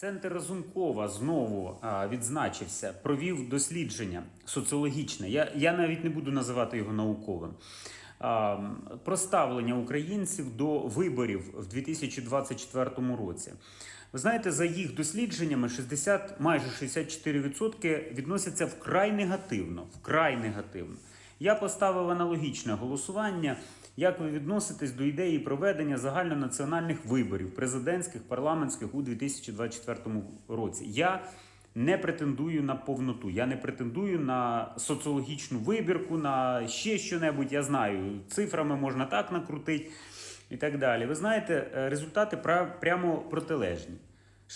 Центр Разумкова знову а, відзначився, провів дослідження соціологічне. Я, я навіть не буду називати його науковим. А, про ставлення українців до виборів в 2024 році. Ви знаєте, за їх дослідженнями 60, майже 64% відносяться вкрай негативно. Вкрай негативно. Я поставив аналогічне голосування. Як ви відноситесь до ідеї проведення загальнонаціональних виборів президентських, парламентських у 2024 році? Я не претендую на повноту, я не претендую на соціологічну вибірку, на ще що-небудь. Я знаю, цифрами можна так накрутити і так далі. Ви знаєте, е, результати прямо протилежні.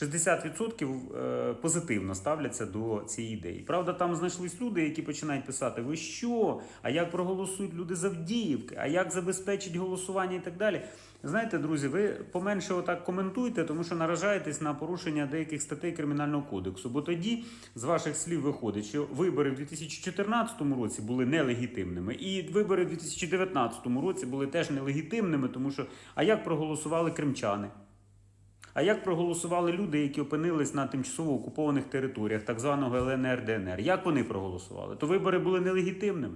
60% е, позитивно ставляться до цієї ідеї. Правда, там знайшлись люди, які починають писати: ви що? А як проголосують люди з Авдіївки? А як забезпечить голосування і так далі? Знаєте, друзі, ви поменше отак коментуйте, тому що наражаєтесь на порушення деяких статей Кримінального кодексу. Бо тоді з ваших слів виходить, що вибори в 2014 році були нелегітимними, і вибори в 2019 році були теж нелегітимними, тому що а як проголосували кримчани? А як проголосували люди, які опинились на тимчасово окупованих територіях, так званого ЛНР ДНР? Як вони проголосували? То вибори були нелегітимними.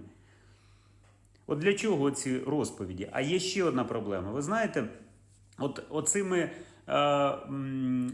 От для чого ці розповіді? А є ще одна проблема. Ви знаєте, от оцими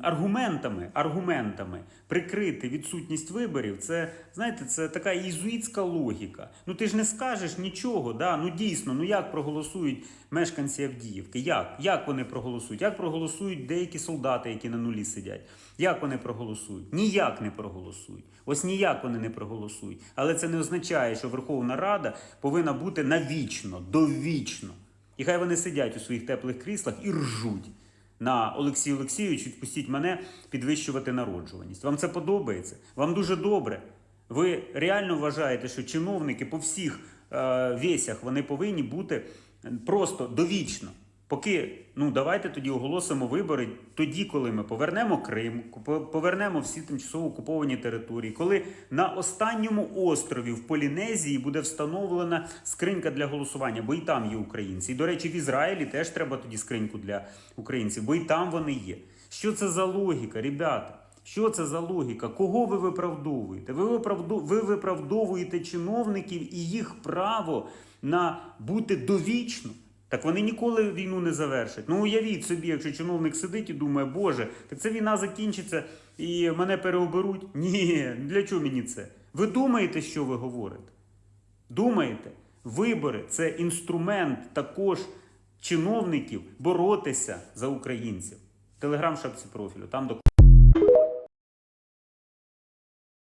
аргументами, аргументами прикрити відсутність виборів, це знаєте, це така єзуїтська логіка. Ну ти ж не скажеш нічого, да? ну дійсно, ну як проголосують мешканці Авдіївки? Як? Як вони проголосують? Як проголосують деякі солдати, які на нулі сидять? Як вони проголосують? Ніяк не проголосують. Ось ніяк вони не проголосують. Але це не означає, що Верховна Рада повинна бути навічно, довічно. І хай вони сидять у своїх теплих кріслах і ржуть на Олексію Олексійовичу, відпустіть мене підвищувати народжуваність. Вам це подобається? Вам дуже добре. Ви реально вважаєте, що чиновники по всіх е, весях вони повинні бути просто довічно. Поки ну давайте тоді оголосимо вибори тоді, коли ми повернемо Крим, повернемо всі тимчасово окуповані території, коли на останньому острові в Полінезії буде встановлена скринька для голосування, бо і там є українці. І до речі, в Ізраїлі теж треба тоді скриньку для українців, бо і там вони є. Що це за логіка, ребята? Що це за логіка? Кого ви виправдовуєте? Ви, виправду... ви виправдовуєте чиновників і їх право на бути довічно. Так вони ніколи війну не завершать. Ну уявіть собі, якщо чиновник сидить і думає, Боже, так ця війна закінчиться і мене переоберуть. Ні, для чого мені це? Ви думаєте, що ви говорите? Думаєте? Вибори це інструмент також чиновників боротися за українців. Телеграм шапці профілю. Там до